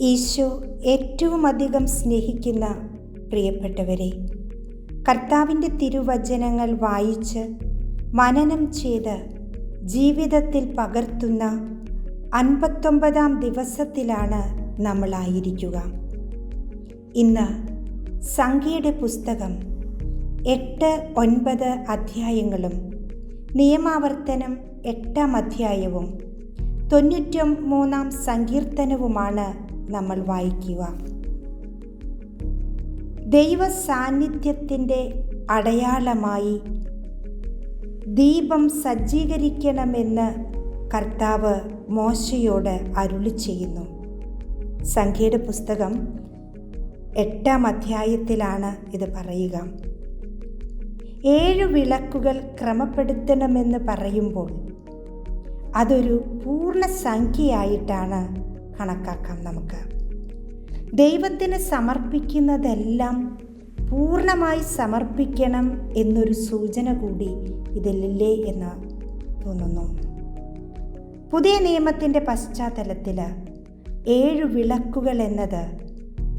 ഈശോ ഏറ്റവും അധികം സ്നേഹിക്കുന്ന പ്രിയപ്പെട്ടവരെ കർത്താവിന്റെ തിരുവചനങ്ങൾ വായിച്ച് മനനം ചെയ്ത് ജീവിതത്തിൽ പകർത്തുന്ന അൻപത്തൊമ്പതാം ദിവസത്തിലാണ് നമ്മളായിരിക്കുക. ഇന്ന് സംഖ്യയുടെ പുസ്തകം എട്ട് ഒൻപത് അധ്യായങ്ങളും നിയമാവർത്തനം എട്ടാം അധ്യായവും തൊണ്ണൂറ്റി മൂന്നാം സങ്കീർത്തനവുമാണ് നമ്മൾ വായിക്കുക. ദൈവ സാന്നിധ്യത്തിന്റെ അടയാളമായി ദീപം സജ്ജീകരിക്കണമെന്ന് കർത്താവ് മോശയോട് അരുളി ചെയ്യുന്നു. സംഖ്യയുടെ പുസ്തകം എട്ടാം അധ്യായത്തിലാണ് ഇത് പറയുക. ഏഴു വിളക്കുകൾ ക്രമപ്പെടുത്തണമെന്ന് പറയുമ്പോൾ അതൊരു പൂർണ സംഖ്യയായിട്ടാണ് കണക്കാക്കാം നമുക്ക്. ദൈവത്തിന് സമർപ്പിക്കുന്നതെല്ലാം പൂർണമായി സമർപ്പിക്കണം എന്നൊരു സൂചന കൂടി ഇതിലില്ലേ എന്ന് തോന്നുന്നു. പുതിയ നിയമത്തിന്റെ പശ്ചാത്തലത്തിൽ ഏഴ് വിളക്കുകൾ എന്നത്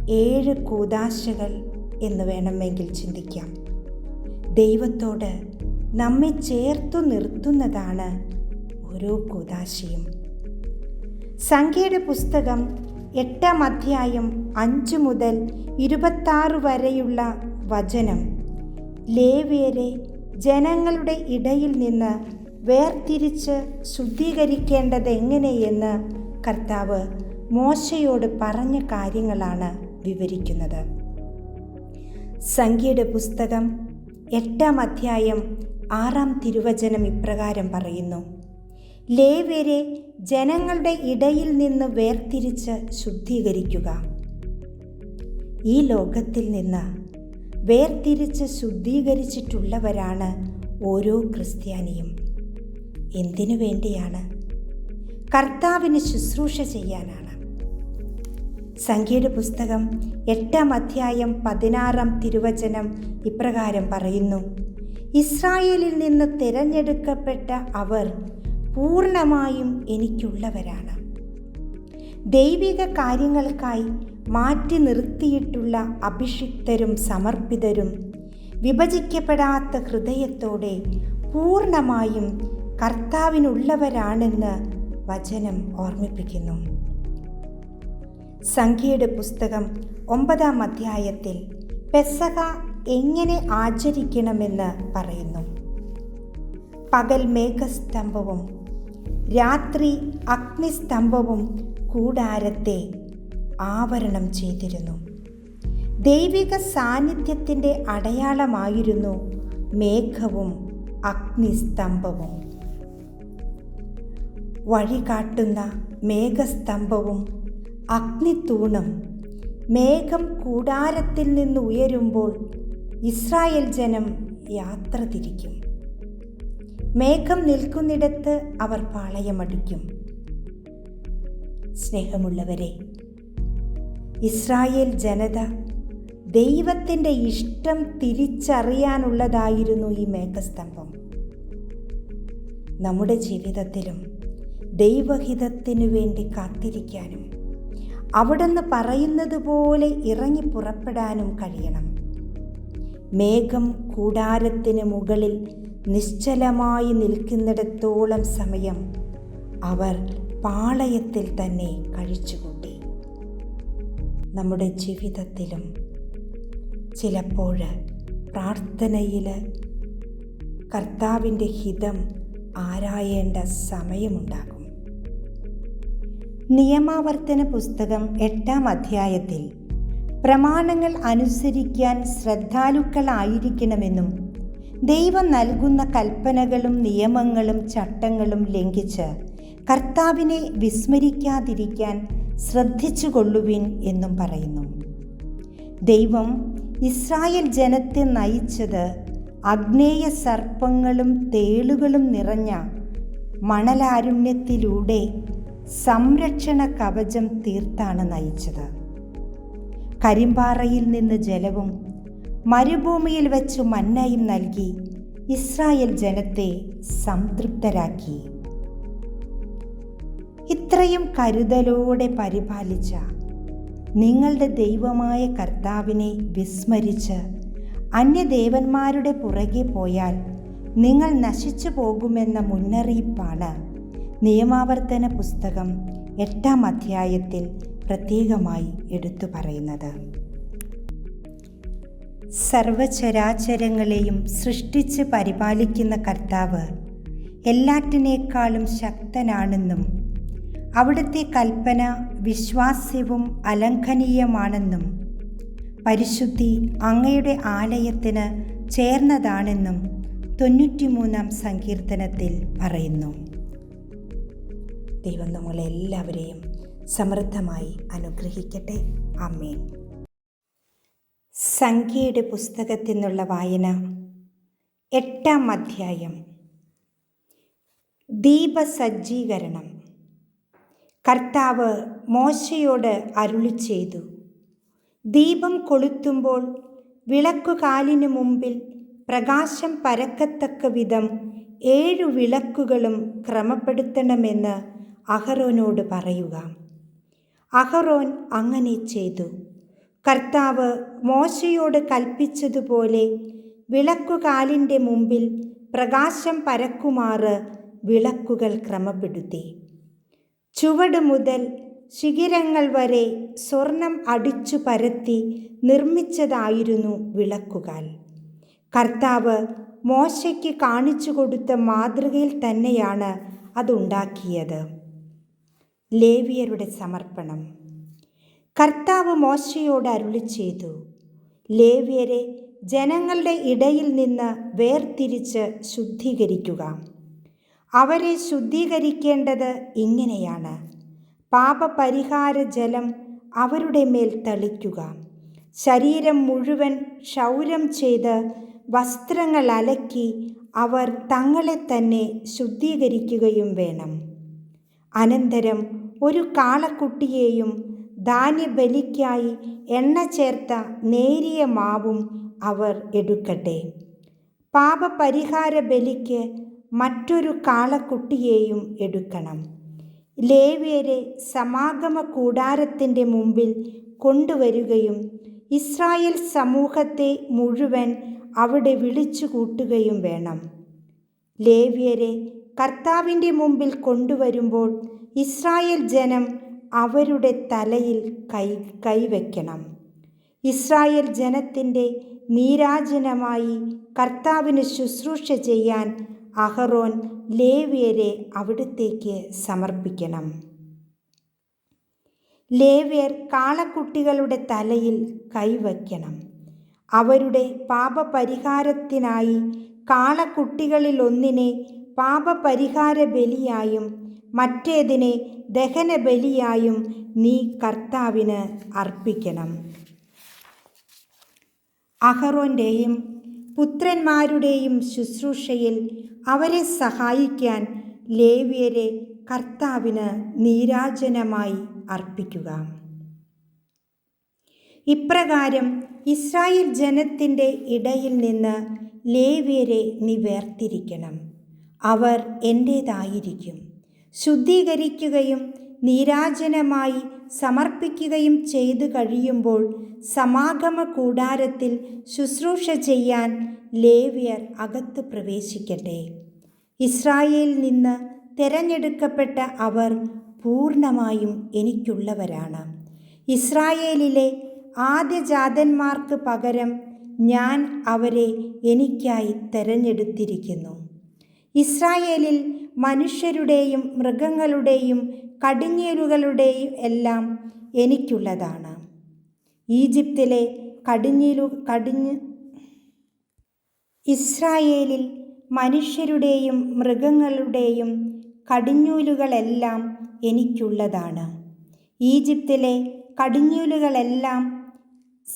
ഏഴ് കൂതാശകൾ എന്ന് വേണമെങ്കിൽ ചിന്തിക്കാം. ദൈവത്തോട് നമ്മെ ചേർത്തു നിർത്തുന്നതാണ് ഓരോ കൂതാശയും സംഖ്യയുടെ പുസ്തകം എട്ടാം അധ്യായം അഞ്ച് മുതൽ ഇരുപത്താറ് വരെയുള്ള വചനം. ലേവിയരെ ജനങ്ങളുടെ ഇടയിൽ നിന്ന് വേർതിരിച്ച് ശുദ്ധീകരിക്കേണ്ടത് എങ്ങനെയെന്ന് കർത്താവ് മോശയോട് പറഞ്ഞ കാര്യങ്ങളാണ് വിവരിക്കുന്നത്. സംഖ്യയുടെ പുസ്തകം എട്ടാം അധ്യായം ആറാം തിരുവചനം ഇപ്രകാരം പറയുന്നു. ലേവ്യരെ ജനങ്ങളുടെ ഇടയിൽ നിന്ന് വേർതിരിച്ച് ശുദ്ധീകരിക്കുക. ഈ ലോകത്തിൽ നിന്ന് വേർതിരിച്ച് ശുദ്ധീകരിച്ചിട്ടുള്ളവരാണ് ഓരോ ക്രിസ്ത്യാനിയും. എന്തിനു വേണ്ടിയാണ്? കർത്താവിന് ശുശ്രൂഷ ചെയ്യാനാണ്. സംഖ്യയുടെ പുസ്തകം എട്ടാം അധ്യായം പതിനാറാം തിരുവചനം ഇപ്രകാരം പറയുന്നു ഇസ്രായേലിൽ നിന്ന് തിരഞ്ഞെടുക്കപ്പെട്ട അവർ പൂർണമായും എനിക്കുള്ളവരാണ്. ദൈവിക കാര്യങ്ങൾക്കായി മാറ്റി നിർത്തിയിട്ടുള്ള അഭിഷിക്തരും സമർപ്പിതരും വിഭജിക്കപ്പെടാത്ത ഹൃദയത്തോടെ പൂർണമായും കർത്താവിനുള്ളവരാണെന്ന് വചനം ഓർമ്മിപ്പിക്കുന്നു. സംഖ്യയുടെ പുസ്തകം ഒമ്പതാം അധ്യായത്തിൽ പെസക എങ്ങനെ ആചരിക്കണമെന്ന് പറയുന്നു. പകൽ മേഘസ്തംഭവും രാത്രി അഗ്നിസ്തംഭവും കൂടാരത്തെ ആവരണം ചെയ്തിരുന്നു. ദൈവിക സാന്നിധ്യത്തിന്റെ അടയാളമായിരുന്നു മേഘവും അഗ്നിസ്തംഭവും. വഴികാട്ടുന്ന മേഘസ്തംഭവും അഗ്നിത്തൂണും മേഘം കൂടാരത്തിൽ നിന്ന് ഉയരുമ്പോൾ ഇസ്രായേൽ ജനം യാത്ര തിരിക്കും. മേഘം നിൽക്കുന്നിടത്ത് അവർ പാളയമടിക്കും. സ്നേഹമുള്ളവരെ ഇസ്രായേൽ ജനത ദൈവത്തിന്റെ ഇഷ്ടം തിരിച്ചറിയാനുള്ളതായിരുന്നു ഈ മേഘസ്തംഭം. നമ്മുടെ ജീവിതത്തിലും ദൈവഹിതത്തിനു വേണ്ടി കാത്തിരിക്കാനും അവിടുന്ന് പറയുന്നത് പോലെ ഇറങ്ങി പുറപ്പെടാനും കഴിയണം. മേഘം കൂടാരത്തിന് മുകളിൽ നിശ്ചലമായി നിൽക്കുന്നിടത്തോളം സമയം അവർ പാളയത്തിൽ തന്നെ കഴിച്ചുകൂട്ടി. നമ്മുടെ ജീവിതത്തിലും ചിലപ്പോൾ പ്രാർത്ഥനയിൽ കർത്താവിന്റെ ഹിതം ആരായേണ്ട സമയമുണ്ടാകും. നിയമാവർത്തന പുസ്തകം എട്ടാം അധ്യായത്തിൽ പ്രമാണങ്ങൾ അനുസരിക്കാൻ ശ്രദ്ധാലുക്കളായിരിക്കണമെന്നും ദൈവം നൽകുന്ന കൽപ്പനകളും നിയമങ്ങളും ചട്ടങ്ങളും ലംഘിച്ച് കർത്താവിനെ വിസ്മരിക്കാതിരിക്കാൻ ശ്രദ്ധിച്ചുകൊള്ളുവിൻ എന്നും പറയുന്നു. ദൈവം ഇസ്രായേൽ ജനത്തെ നയിച്ചത് അഗ്നേയ സർപ്പങ്ങളും തേളുകളും നിറഞ്ഞ മണലാരുണ്യത്തിലൂടെ സംരക്ഷണ കവചം തീർത്താണ് നയിച്ചത്. കരിമ്പാറയിൽ നിന്ന് ജലവും മരുഭൂമിയിൽ വെച്ച് മന്നയും നൽകി ഇസ്രായേൽ ജനത്തെ സംതൃപ്തരാക്കി. ഇത്രയും കരുതലോടെ പരിപാലിച്ച നിങ്ങളുടെ ദൈവമായ കർത്താവിനെ വിസ്മരിച്ച് അന്യദേവന്മാരുടെ പുറകെ പോയാൽ നിങ്ങൾ നശിച്ചു പോകുമെന്ന മുന്നറിയിപ്പാണ് നിയമാവർത്തന പുസ്തകം എട്ടാം അധ്യായത്തിൽ പ്രത്യേകമായി എടുത്തു പറയുന്നത്. സർവചരാചരങ്ങളെയും സൃഷ്ടിച്ച് പരിപാലിക്കുന്ന കർത്താവ് എല്ലാറ്റിനേക്കാളും ശക്തനാണെന്നും അവിടുത്തെ കൽപ്പന വിശ്വാസ്യവും അലംഘനീയമാണെന്നും പരിശുദ്ധി അങ്ങയുടെ ആലയത്തിന് ചേർന്നതാണെന്നും തൊണ്ണൂറ്റിമൂന്നാം സങ്കീർത്തനത്തിൽ പറയുന്നു. ദൈവം നമ്മളെല്ലാവരെയും സമൃദ്ധമായി അനുഗ്രഹിക്കട്ടെ. അമ്മേൻ സംഖ്യയുടെ പുസ്തകത്തിൽ നിന്നുള്ള വായന. എട്ടാം അധ്യായം. ദീപസജ്ജീകരണം. കർത്താവ് മോശയോട് അരുളി ചെയ്തു. ദീപം കൊളുത്തുമ്പോൾ വിളക്കുകാലിനു മുമ്പിൽ പ്രകാശം പരക്കത്തക്ക വിധം ഏഴു വിളക്കുകളും ക്രമപ്പെടുത്തണമെന്ന് അഹറോനോട് പറയുക. അഹറോൻ അങ്ങനെ ചെയ്തു. കർത്താവ് മോശയോട് കൽപ്പിച്ചതുപോലെ വിളക്കുകാലിന്റെ മുമ്പിൽ പ്രകാശം പരക്കുമാറ് വിളക്കുകൾ ക്രമപ്പെടുത്തി. ചുവട് മുതൽ ശിഖിരങ്ങൾ വരെ സ്വർണം അടിച്ചു പരത്തി നിർമ്മിച്ചതായിരുന്നു വിളക്കുകാൽ. കർത്താവ് മോശയ്ക്ക് കാണിച്ചു കൊടുത്ത മാതൃകയിൽ തന്നെയാണ് അതുണ്ടാക്കിയത്. ലേവിയരുടെ സമർപ്പണം. കർത്താവ് മോശയോട് അരുളി ചെയ്തു ലേവ്യരെ ജനങ്ങളുടെ ഇടയിൽ നിന്ന് വേർതിരിച്ച് ശുദ്ധീകരിക്കുക. അവരെ ശുദ്ധീകരിക്കേണ്ടത് ഇങ്ങനെയാണ്. പാപപരിഹാര ജലം അവരുടെ മേൽ തളിക്കുക. ശരീരം മുഴുവൻ ക്ഷൗരം ചെയ്ത് വസ്ത്രങ്ങൾ അലക്കി അവർ തങ്ങളെ തന്നെ ശുദ്ധീകരിക്കുകയും വേണം. അനന്തരം ഒരു കാളക്കുട്ടിയെയും ധാന്യബലിക്കായി എണ്ണ ചേർത്ത നേരിയ മാവും അവർ എടുക്കട്ടെ. പാപപരിഹാര ബലിക്ക് മറ്റൊരു കാളക്കുട്ടിയെയും എടുക്കണം. ലേവ്യരെ സമാഗമ കൂടാരത്തിന്റെ മുമ്പിൽ കൊണ്ടുവരികയും ഇസ്രായേൽ സമൂഹത്തെ മുഴുവൻ അവിടെ വിളിച്ചു കൂട്ടുകയും വേണം. ലേവ്യരെ കർത്താവിന്റെ മുമ്പിൽ കൊണ്ടുവരുമ്പോൾ ഇസ്രായേൽ ജനം അവരുടെ തലയിൽ കൈ കൈവയ്ക്കണം. ഇസ്രായേൽ ജനത്തിന്റെ നീരാജനമായി കർത്താവിന് ശുശ്രൂഷ ചെയ്യാൻ അഹറോൻ ലേവ്യരെ അവിടത്തേക്ക് സമർപ്പിക്കണം. ലേവ്യർ കാളക്കുട്ടികളുടെ തലയിൽ കൈവയ്ക്കണം. അവരുടെ പാപപരിഹാരത്തിനായി കാളക്കുട്ടികളിലൊന്നിനെ പാപപരിഹാര ബലിയായും മറ്റേതിനെ ദഹനബലിയായും നീ കർത്താവിന് അർപ്പിക്കണം. അഹറോന്റെയും പുത്രന്മാരുടെയും ശുശ്രൂഷയിൽ അവരെ സഹായിക്കാൻ ലേവ്യരെ കർത്താവിന് നീരാജനമായി അർപ്പിക്കുക. ഇപ്രകാരം ഇസ്രായേൽ ജനത്തിന്റെ ഇടയിൽ നിന്ന് ലേവ്യരെ നീ വേർതിരിക്കണം. അവർ എന്റേതായിരിക്കും. ശുദ്ധീകരിക്കുകയും നീരാജനമായി സമർപ്പിക്കുകയും ചെയ്തു കഴിയുമ്പോൾ സമാഗമ കൂടാരത്തിൽ ശുശ്രൂഷ ചെയ്യാൻ ലേവ്യർ അകത്ത് പ്രവേശിക്കട്ടെ. ഇസ്രായേലിൽ നിന്ന് തിരഞ്ഞെടുക്കപ്പെട്ട അവർ പൂർണമായും എനിക്കുള്ളവരാണ്. ഇസ്രായേലിലെ ആദ്യജാതന്മാർക്ക് പകരം ഞാൻ അവരെ എനിക്കായി തെരഞ്ഞെടുത്തിരിക്കുന്നു. ഇസ്രായേലിൽ മനുഷ്യരുടെയും മൃഗങ്ങളുടെയും കടിഞ്ഞീലുകളുടെയും എല്ലാം എനിക്കുള്ളതാണ്. ഈജിപ്തിലെ കടിഞ്ഞീലു കടിഞ്ഞ് ഇസ്രായേലിൽ മനുഷ്യരുടെയും മൃഗങ്ങളുടെയും കടിഞ്ഞൂലുകളെല്ലാം എനിക്കുള്ളതാണ്. ഈജിപ്തിലെ കടിഞ്ഞൂലുകളെല്ലാം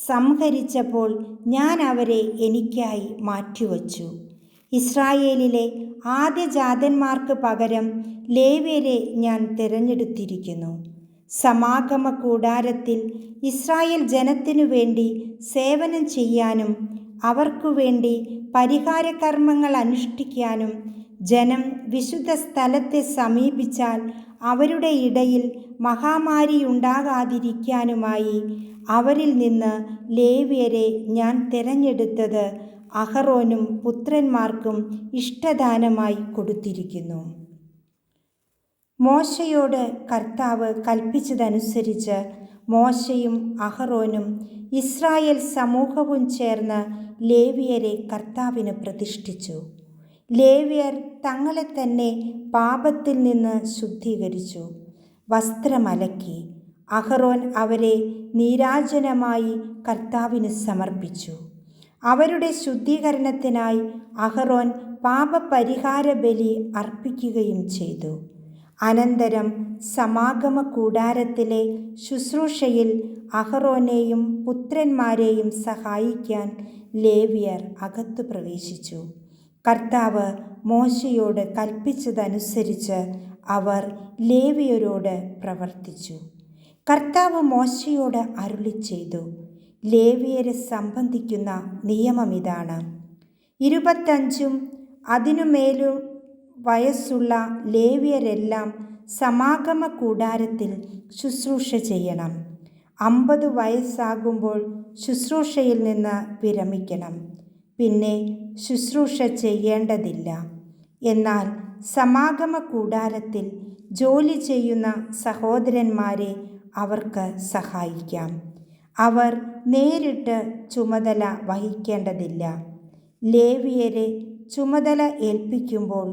സംഹരിച്ചപ്പോൾ ഞാൻ അവരെ എനിക്കായി മാറ്റിവച്ചു. ഇസ്രായേലിലെ ആദ്യജാതന്മാർക്ക് പകരം ലേവ്യരെ ഞാൻ തിരഞ്ഞെടുത്തിരിക്കുന്നു. സമാഗമ കൂടാരത്തിൽ ഇസ്രായേൽ ജനത്തിനു വേണ്ടി സേവനം ചെയ്യാനും അവർക്കു വേണ്ടി പരിഹാരകർമ്മങ്ങൾ അനുഷ്ഠിക്കാനും ജനം വിശുദ്ധ സ്ഥലത്തെ സമീപിച്ചാൽ അവരുടെ ഇടയിൽ മഹാമാരി ഉണ്ടാകാതിരിക്കാനുമായി അവരിൽ നിന്ന് ലേവ്യരെ ഞാൻ തിരഞ്ഞെടുത്തത് അഹറോനും പുത്രന്മാർക്കും ഇഷ്ടദാനമായി കൊടുത്തിരിക്കുന്നു. മോശയോട് കർത്താവ് കൽപ്പിച്ചതനുസരിച്ച് മോശയും അഹറോനും ഇസ്രായേൽ സമൂഹവും ചേർന്ന് ലേവിയരെ കർത്താവിന് പ്രതിഷ്ഠിച്ചു. ലേവിയർ തങ്ങളെ തന്നെ പാപത്തിൽ നിന്ന് ശുദ്ധീകരിച്ചു. വസ്ത്രമലക്കി. അഹറോൻ അവരെ നീരാജനമായി കർത്താവിന് സമർപ്പിച്ചു. അവരുടെ ശുദ്ധീകരണത്തിനായി അഹറോൻ പാപപരിഹാര ബലി അർപ്പിക്കുകയും ചെയ്തു. അനന്തരം സമാഗമ കൂടാരത്തിലെ ശുശ്രൂഷയിൽ അഹറോനെയും പുത്രന്മാരെയും സഹായിക്കാൻ ലേവിയർ അകത്തു പ്രവേശിച്ചു. കർത്താവ് മോശയോട് കൽപ്പിച്ചതനുസരിച്ച് അവർ ലേവിയരോട് പ്രവർത്തിച്ചു. കർത്താവ് മോശയോട് അരുളി ചെയ്തു ലേവിയരെ സംബന്ധിക്കുന്ന നിയമമിതാണ്. ഇരുപത്തഞ്ചും അതിനുമേലും വയസ്സുള്ള ലേവിയരെല്ലാം സമാഗമ കൂടാരത്തിൽ ശുശ്രൂഷ ചെയ്യണം. അമ്പത് വയസ്സാകുമ്പോൾ ശുശ്രൂഷയിൽ നിന്ന് വിരമിക്കണം. പിന്നെ ശുശ്രൂഷ ചെയ്യേണ്ടതില്ല. എന്നാൽ സമാഗമ കൂടാരത്തിൽ ജോലി ചെയ്യുന്ന സഹോദരന്മാരെ അവർക്ക് സഹായിക്കാം. അവർ നേരിട്ട് ചുമതല വഹിക്കേണ്ടതില്ല. ലേവിയരെ ചുമതല ഏൽപ്പിക്കുമ്പോൾ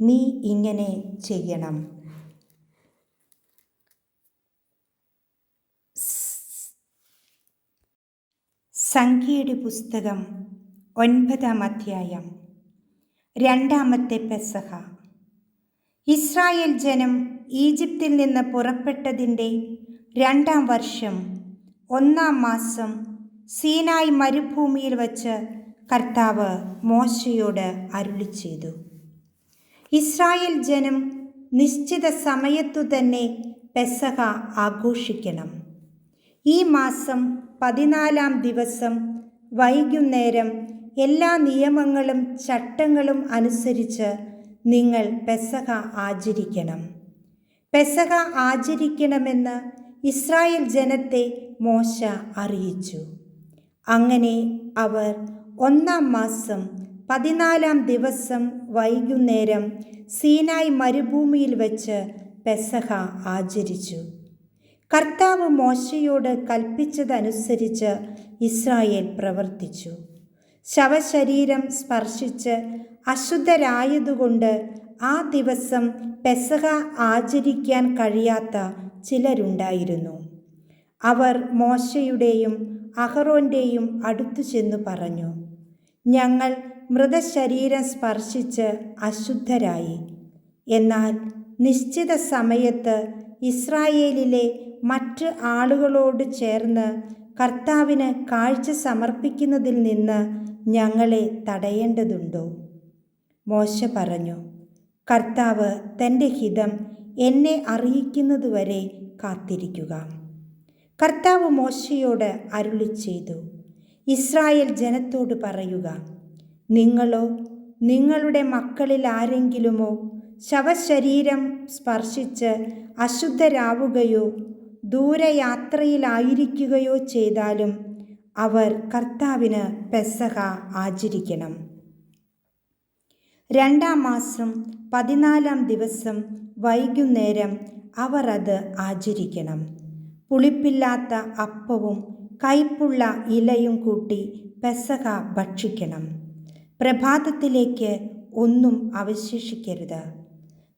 നീ ഇങ്ങനെ ചെയ്യണം. സംഖ്യയുടെ പുസ്തകം ഒൻപതാം അധ്യായം രണ്ടാമത്തെ പെസഹ. ഇസ്രായേൽ ജനം ഈജിപ്തിൽ നിന്ന് പുറപ്പെട്ടതിന്റെ രണ്ടാം വർഷം ഒന്നാം മാസം സീനായ് മരുഭൂമിയിൽ വച്ച് കർത്താവ് മോശയോട് അരുളി ചെയ്തു. ഇസ്രായേൽ ജനം നിശ്ചിത സമയത്തു തന്നെ പെസഹ ആഘോഷിക്കണം. ഈ മാസം പതിനാലാം ദിവസം വൈകുന്നേരം എല്ലാ നിയമങ്ങളും ചട്ടങ്ങളും അനുസരിച്ച് നിങ്ങൾ പെസഹ ആചരിക്കണം. പെസഹ ആചരിക്കണമെന്ന് ഇസ്രായേൽ ജനത്തെ മോശ അറിയിച്ചു. അങ്ങനെ അവർ ഒന്നാം മാസം പതിനാലാം ദിവസം വൈകുന്നേരം സീനായ് മരുഭൂമിയിൽ വച്ച് പെസഹ ആചരിച്ചു. കർത്താവ് മോശയോട് കൽപ്പിച്ചതനുസരിച്ച് ഇസ്രായേൽ പ്രവർത്തിച്ചു. ശവശരീരം സ്പർശിച്ച് അശുദ്ധരായതുകൊണ്ട് ആ ദിവസം പെസഹ ആചരിക്കാൻ കഴിയാത്ത ചിലരുണ്ടായിരുന്നു. അവർ മോശയുടെയും അഹറോന്റെയും അടുത്തു ചെന്നു പറഞ്ഞു ഞങ്ങൾ മൃതശരീരം സ്പർശിച്ച് അശുദ്ധരായി. എന്നാൽ നിശ്ചിത സമയത്ത് ഇസ്രായേലിലെ മറ്റ് ആളുകളോട് ചേർന്ന് കർത്താവിന് കാഴ്ച സമർപ്പിക്കുന്നതിൽ നിന്ന് ഞങ്ങളെ തടയേണ്ടതുണ്ടോ? മോശ പറഞ്ഞു കർത്താവ് തന്റെ ഹിതം എന്നെ അറിയിക്കുന്നതുവരെ കാത്തിരിക്കുക. കർത്താവ് മോശയോട് അരുളി ചെയ്തു. ഇസ്രായേൽ ജനത്തോട് പറയുക നിങ്ങളോ നിങ്ങളുടെ മക്കളിൽ ആരെങ്കിലുമോ ശവശരീരം സ്പർശിച്ച് അശുദ്ധരാവുകയോ ദൂരയാത്രയിലായിരിക്കുകയോ ചെയ്താലും അവർ കർത്താവിന് പെസഹ ആചരിക്കണം. രണ്ടാം മാസം പതിനാലാം ദിവസം വൈകുന്നേരം അവർ അത് ആചരിക്കണം. പുളിപ്പില്ലാത്ത അപ്പവും കയ്പുള്ള ഇലയും കൂട്ടി പെസഹ ഭക്ഷിക്കണം. പ്രഭാതത്തിലേക്ക് ഒന്നും അവശേഷിക്കരുത്.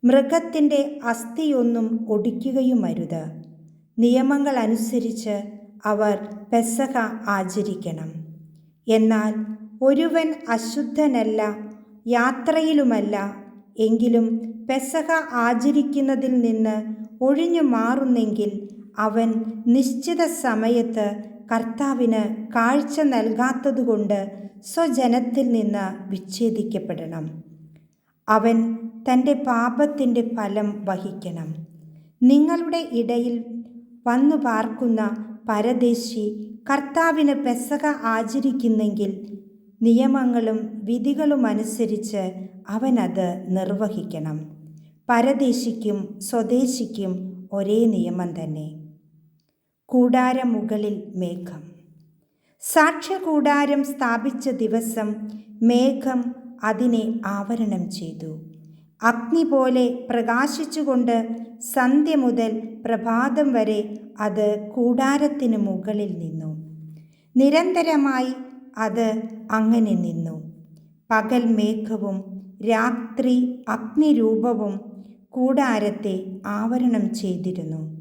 മൃഗത്തിന്റെ അസ്ഥിയൊന്നും ഒടിക്കുകയുമരുത്. നിയമങ്ങൾ അനുസരിച്ച് അവർ പെസഹ ആചരിക്കണം. എന്നാൽ ഒരുവൻ അശുദ്ധനല്ല യാത്രയിലുമല്ല എങ്കിലും പെസഹ ആചരിക്കുന്നതിൽ നിന്ന് ഒഴിഞ്ഞു മാറുന്നെങ്കിൽ അവൻ നിശ്ചിത സമയത്ത് കർത്താവിന് കാഴ്ച നൽകാത്തതുകൊണ്ട് സ്വജനത്തിൽ നിന്ന് വിച്ഛേദിക്കപ്പെടണം. അവൻ തന്റെ പാപത്തിന്റെ ഫലം വഹിക്കണം. നിങ്ങളുടെ ഇടയിൽ വന്നു പാർക്കുന്ന പരദേശി കർത്താവിന് പെസക ആചരിക്കുന്നെങ്കിൽ നിയമങ്ങളും വിധികളും അനുസരിച്ച് അവനത് നിർവഹിക്കണം. പരദേശിക്കും സ്വദേശിക്കും ഒരേ നിയമം തന്നെ. കൂടാരം മുകളിൽ മേഘം. സാക്ഷ്യകൂടാരം സ്ഥാപിച്ച ദിവസം മേഘം അതിനെ ആവരണം ചെയ്തു. അഗ്നി പോലെ പ്രകാശിച്ചുകൊണ്ട് സന്ധ്യ മുതൽ പ്രഭാതം വരെ അത് കൂടാരത്തിനു മുകളിൽ നിന്നു. നിരന്തരമായി അത് അങ്ങനെ നിന്നു. പകൽ മേഘവും രാത്രി അഗ്നിരൂപവും കൂടാരത്തെ ആവരണം ചെയ്തിരുന്നു.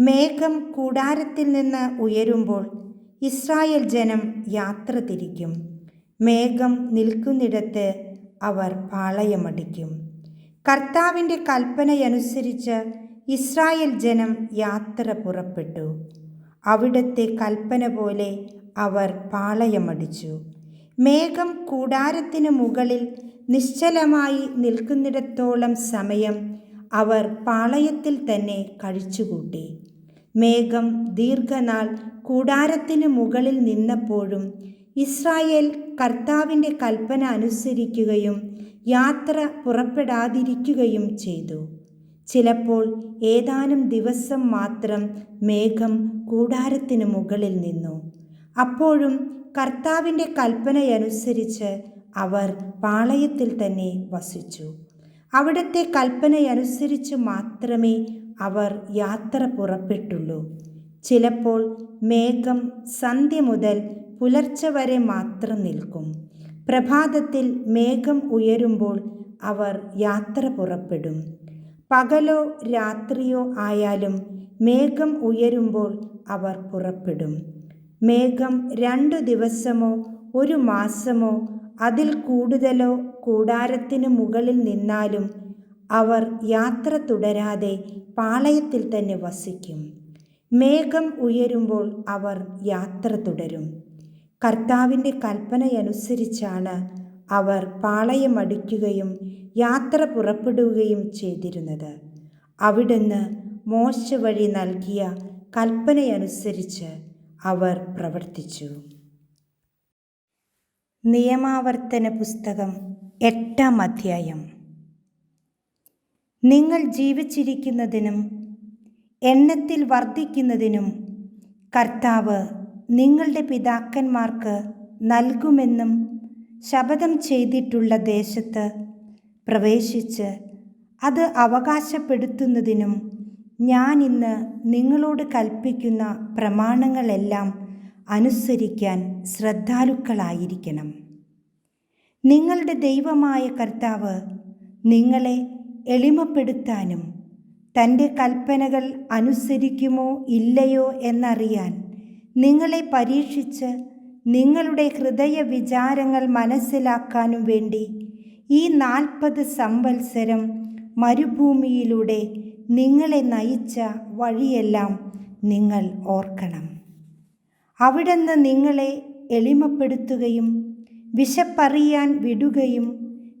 മേഘം കൂടാരത്തിൽ നിന്ന് ഉയരുമ്പോൾ ഇസ്രായേൽ ജനം യാത്ര തിരിക്കും. മേഘം നിൽക്കുന്നിടത്ത് അവർ പാളയമടിക്കും. കർത്താവിന്റെ കൽപ്പനയനുസരിച്ച് ഇസ്രായേൽ ജനം യാത്ര പുറപ്പെട്ടു. അവിടുത്തെ കൽപ്പന പോലെ അവർ പാളയമടിച്ചു. മേഘം കൂടാരത്തിന് മുകളിൽ നിശ്ചലമായി നിൽക്കുന്നിടത്തോളം സമയം അവർ പാളയത്തിൽ തന്നെ കഴിച്ചുകൂട്ടി. മേഘം ദീർഘനാൾ കൂടാരത്തിന് മുകളിൽ നിന്നപ്പോഴും ഇസ്രായേൽ കർത്താവിന്റെ കൽപ്പന അനുസരിക്കുകയും യാത്ര പുറപ്പെടാതിരിക്കുകയും ചെയ്തു. ചിലപ്പോൾ ഏതാനും ദിവസം മാത്രം മേഘം കൂടാരത്തിന് മുകളിൽ നിന്നു. അപ്പോഴും കർത്താവിന്റെ കൽപ്പനയനുസരിച്ച് അവർ പാളയത്തിൽ തന്നെ വസിച്ചു. അവിടുത്തെ കൽപ്പനയനുസരിച്ച് മാത്രമേ അവർ യാത്ര പുറപ്പെട്ടുള്ളൂ. ചിലപ്പോൾ മേഘം സന്ധ്യ മുതൽ പുലർച്ച വരെ മാത്രം നിൽക്കും. പ്രഭാതത്തിൽ മേഘം ഉയരുമ്പോൾ അവർ യാത്ര പുറപ്പെടും. പകലോ രാത്രിയോ ആയാലും മേഘം ഉയരുമ്പോൾ അവർ പുറപ്പെടും. മേഘം രണ്ടു ദിവസമോ ഒരു മാസമോ അതിൽ കൂടുതലോ കൂടാരത്തിന് മുകളിൽ നിന്നാലും അവർ യാത്ര തുടരാതെ പാളയത്തിൽ തന്നെ വസിക്കും. മേഘം ഉയരുമ്പോൾ അവർ യാത്ര തുടരും. കർത്താവിന്റെ കൽപ്പനയനുസരിച്ചാണ് അവർ പാളയം അടിക്കുകയും യാത്ര പുറപ്പെടുകയും ചെയ്തിരുന്നത്. അവിടുന്ന് മോശ വഴി നൽകിയ കൽപ്പനയനുസരിച്ച് അവർ പ്രവർത്തിച്ചു. നിയമാവർത്തന പുസ്തകം എട്ടാം അധ്യായം. നിങ്ങൾ ജീവിച്ചിരിക്കുന്നതിനും എണ്ണത്തിൽ വർദ്ധിക്കുന്നതിനും കർത്താവ് നിങ്ങളുടെ പിതാക്കന്മാർക്ക് നൽകുമെന്നും ശപഥം ചെയ്തിട്ടുള്ള ദേശത്ത് പ്രവേശിച്ച് അത് അവകാശപ്പെടുത്തുന്നതിനും ഞാൻ ഇന്ന് നിങ്ങളോട് കൽപ്പിക്കുന്ന പ്രമാണങ്ങളെല്ലാം അനുസരിക്കാൻ ശ്രദ്ധാലുക്കളായിരിക്കണം. നിങ്ങളുടെ ദൈവമായ കർത്താവ് നിങ്ങളെ എളിമപ്പെടുത്താനും തന്റെ കൽപ്പനകൾ അനുസരിക്കുമോ ഇല്ലയോ എന്നറിയാൻ നിങ്ങളെ പരീക്ഷിച്ച് നിങ്ങളുടെ ഹൃദയ വിചാരങ്ങൾ മനസ്സിലാക്കാനും വേണ്ടി ഈ നാൽപ്പത് സംവത്സരം മരുഭൂമിയിലൂടെ നിങ്ങളെ നയിച്ച വഴിയെല്ലാം നിങ്ങൾ ഓർക്കണം. അവിടുന്ന് നിങ്ങളെ എളിമപ്പെടുത്തുകയും വിശപ്പറിയാൻ വിടുകയും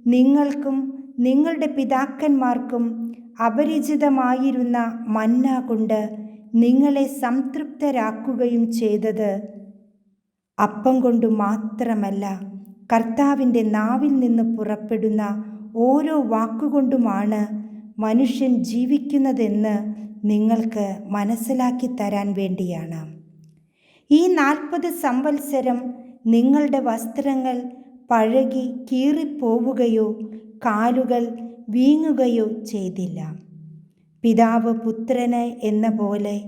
നിങ്ങൾക്കും നിങ്ങളുടെ പിതാക്കന്മാർക്കും അപരിചിതമായിരുന്ന മന്ന കൊണ്ട് നിങ്ങളെ സംതൃപ്തരാക്കുകയും ചെയ്തത്. അപ്പം കൊണ്ട് മാത്രമല്ല കർത്താവിന്റെ നാവിൽ നിന്ന് പുറപ്പെടുന്ന ഓരോ വാക്കുകൊണ്ടുമാണ് മനുഷ്യൻ ജീവിക്കുന്നതെന്ന് നിങ്ങൾക്ക് മനസ്സിലാക്കി തരാൻ വേണ്ടിയാണ്. ഈ നാൽപ്പത് സംവത്സരം നിങ്ങളുടെ വസ്ത്രങ്ങൾ പഴകി കീറിപ്പോവുകയോ കാലുകൾ വീങ്ങുകയോ ചെയ്തില്ല. പിതാവ് പുത്രന് എന്ന പോലെ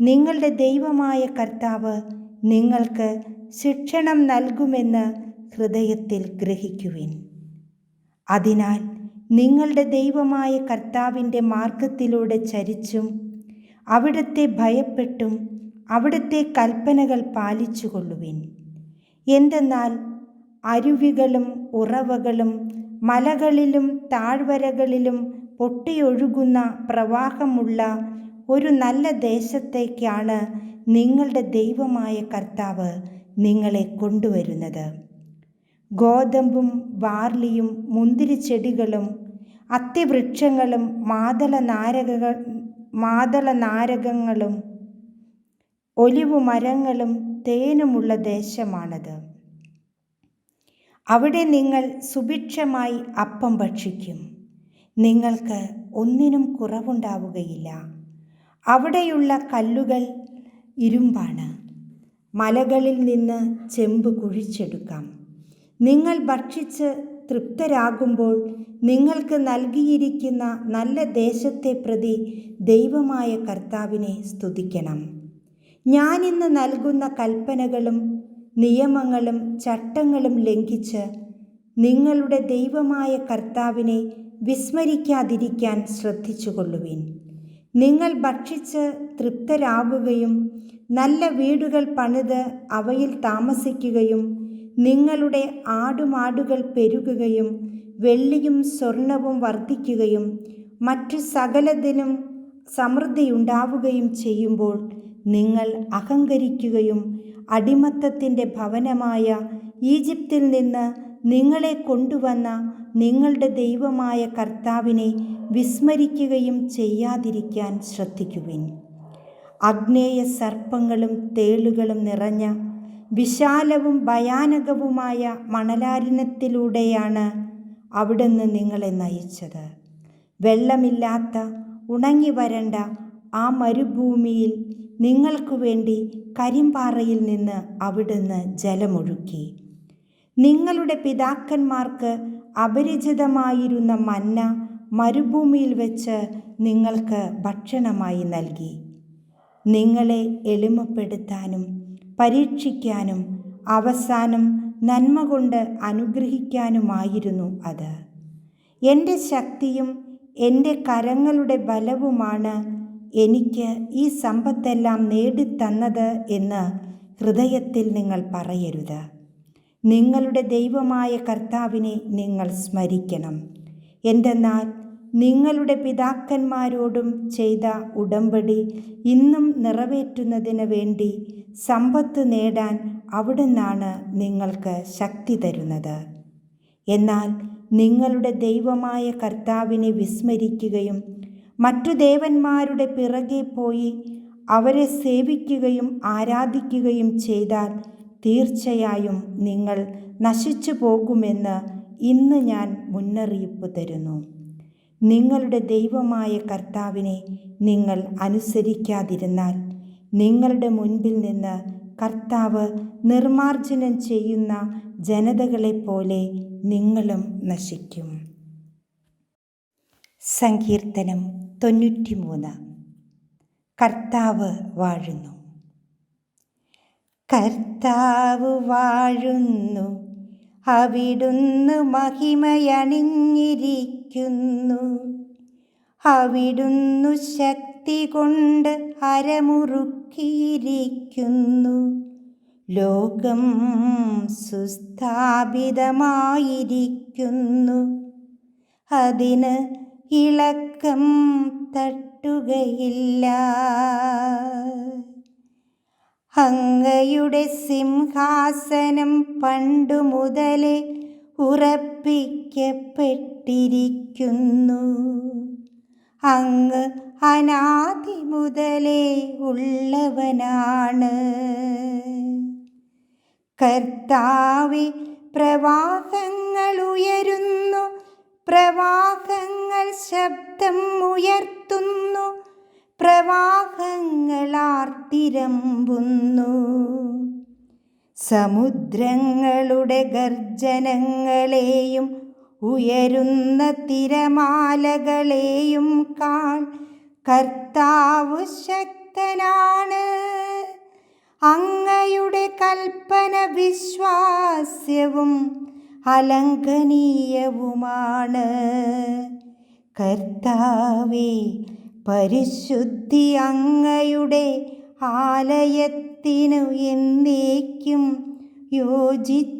നിങ്ങളുടെ ദൈവമായ കർത്താവ് നിങ്ങൾക്ക് ശിക്ഷണം നൽകുമെന്ന് ഹൃദയത്തിൽ ഗ്രഹിക്കുവിൻ. അതിനാൽ നിങ്ങളുടെ ദൈവമായ കർത്താവിന്റെ മാർഗത്തിലൂടെ ചരിച്ചും അവിടുത്തെ ഭയപ്പെട്ടും അവിടുത്തെ കൽപ്പനകൾ പാലിച്ചുകൊള്ളുവിൻ. എന്തെന്നാൽ അരുവികളും ഉറവകളും മലകളിലും താഴ്വരകളിലും പൊട്ടിയൊഴുകുന്ന പ്രവാഹമുള്ള ഒരു നല്ല ദേശത്തേക്കാണ് നിങ്ങളുടെ ദൈവമായ കർത്താവ് നിങ്ങളെ കൊണ്ടുവരുന്നത്. ഗോതമ്പും ബാർലിയും മുന്തിരിച്ചെടികളും അത്തിവൃക്ഷങ്ങളും മാതള നാരകങ്ങൾ മാതള നാരകങ്ങളും ഒലിവു മരങ്ങളും തേനുമുള്ള ദേശമാണത്. അവിടെ നിങ്ങൾ സുഭിക്ഷമായി അപ്പം ഭക്ഷിക്കും. നിങ്ങൾക്ക് ഒന്നിനും കുറവുണ്ടാവുകയില്ല. അവിടെയുള്ള കല്ലുകൾ ഇരുമ്പാണ്. മലകളിൽ നിന്ന് ചെമ്പ് കുഴിച്ചെടുക്കാം. നിങ്ങൾ ഭക്ഷിച്ച് തൃപ്തരാകുമ്പോൾ നിങ്ങൾക്ക് നൽകിയിരിക്കുന്ന നല്ല ദേശത്തെ പ്രതി ദൈവമായ കർത്താവിനെ സ്തുതിക്കണം. ഞാനിന്ന് നൽകുന്ന കൽപ്പനകളും നിയമങ്ങളും ചട്ടങ്ങളും ലംഘിച്ച് നിങ്ങളുടെ ദൈവമായ കർത്താവിനെ വിസ്മരിക്കാതിരിക്കാൻ ശ്രദ്ധിച്ചുകൊള്ളുവിൻ. നിങ്ങൾ ഭക്ഷിച്ച് തൃപ്തരാകുകയും നല്ല വീടുകൾ പണിത് അവയിൽ താമസിക്കുകയും നിങ്ങളുടെ ആടുമാടുകൾ പെരുകുകയും വെള്ളിയും സ്വർണവും വർദ്ധിക്കുകയും മറ്റു സകലതിനും സമൃദ്ധിയുണ്ടാവുകയും ചെയ്യുമ്പോൾ നിങ്ങൾ അഹങ്കരിക്കുകയും അടിമത്തത്തിന്റെ ഭവനമായ ഈജിപ്തിൽ നിന്ന് നിങ്ങളെ കൊണ്ടുവന്ന നിങ്ങളുടെ ദൈവമായ കർത്താവിനെ വിസ്മരിക്കുകയും ചെയ്യാതിരിക്കാൻ ശ്രദ്ധിക്കുവിൻ. അഗ്നേയ സർപ്പങ്ങളും തേളുകളും നിറഞ്ഞ വിശാലവും ഭയാനകവുമായ മണലാരിനത്തിലൂടെയാണ് അവിടുന്ന് നിങ്ങളെ നയിച്ചത്. വെള്ളമില്ലാത്ത ഉണങ്ങി വരണ്ട ആ മരുഭൂമിയിൽ നിങ്ങൾക്കു വേണ്ടി കരിമ്പാറയിൽ നിന്ന് അവിടുന്ന് ജലമൊഴുക്കി. നിങ്ങളുടെ പിതാക്കന്മാർക്ക് അപരിചിതമായിരുന്ന മന്ന മരുഭൂമിയിൽ വെച്ച് നിങ്ങൾക്ക് ഭക്ഷണമായി നൽകി. നിങ്ങളെ എളിമപ്പെടുത്താനും പരീക്ഷിക്കാനും അവസാനം നന്മ കൊണ്ട് അനുഗ്രഹിക്കാനുമായിരുന്നു അത്. എന്റെ ശക്തിയും എന്റെ കരങ്ങളുടെ ബലവുമാണ് എനിക്ക് ഈ സമ്പത്തെല്ലാം നേടിത്തന്നത് എന്ന് ഹൃദയത്തിൽ നിങ്ങൾ പറയരുത്. നിങ്ങളുടെ ദൈവമായ കർത്താവിനെ നിങ്ങൾ സ്മരിക്കണം. എന്തെന്നാൽ നിങ്ങളുടെ പിതാക്കന്മാരോടും ചെയ്ത ഉടമ്പടി ഇന്നും നിറവേറ്റുന്നതിന് വേണ്ടി സമ്പത്ത് നേടാൻ അവിടുന്നാണ് നിങ്ങൾക്ക് ശക്തി തരുന്നത്. എന്നാൽ നിങ്ങളുടെ ദൈവമായ കർത്താവിനെ വിസ്മരിക്കുകയും മറ്റു ദേവന്മാരുടെ പിറകെ പോയി അവരെ സേവിക്കുകയും ആരാധിക്കുകയും ചെയ്താൽ തീർച്ചയായും നിങ്ങൾ നശിച്ചു പോകുമെന്ന് ഇന്ന് ഞാൻ മുന്നറിയിപ്പ് തരുന്നു. നിങ്ങളുടെ ദൈവമായ കർത്താവിനെ നിങ്ങൾ അനുസരിക്കാതിരുന്നാൽ നിങ്ങളുടെ മുൻപിൽ നിന്ന് കർത്താവ് നിർമാർജനം ചെയ്യുന്ന ജനതകളെപ്പോലെ നിങ്ങളും നശിക്കും. സങ്കീർത്തനം തൊണ്ണൂറ്റിമൂന്ന്. കർത്താവ് വാഴുന്നു. കർത്താവ് വാഴുന്നു. അവിടുന്ന് മഹിമയണിഞ്ഞിരിക്കുന്നു അവിടുന്നു ശക്തി കൊണ്ട് അരമുറുക്കിയിരിക്കുന്നു. ലോകം സുസ്ഥാപിതമായിരിക്കുന്നു. അതിന് ഇളക്കം തട്ടുകയില്ല. അങ്ങയുടെ സിംഹാസനം പണ്ടു മുതലേ ഉറപ്പിക്കപ്പെട്ടിരിക്കുന്നു. അങ്ങ് അനാദി മുതലേ ഉള്ളവനാണ്. കർത്താവി പ്രവാഹങ്ങൾ ഉയരുന്നു. ശബ്ദം ഉയർത്തുന്നു. പ്രവാഹങ്ങളാർത്തിരമ്പുന്നു സമുദ്രങ്ങളുടെ ഗർജനങ്ങളെയും ഉയരുന്ന തിരമാലകളെയും കാൺ കർത്താവ് ശക്തനാണ്. അങ്ങയുടെ കൽപ്പന വിശ്വാസ്യവും അലംഘനീയവുമാണ് കർത്താവേ പരിശുദ്ധി അങ്ങയുടെ ആലയത്തിനു എന്നേക്കും യോജിച്ചതാണ്.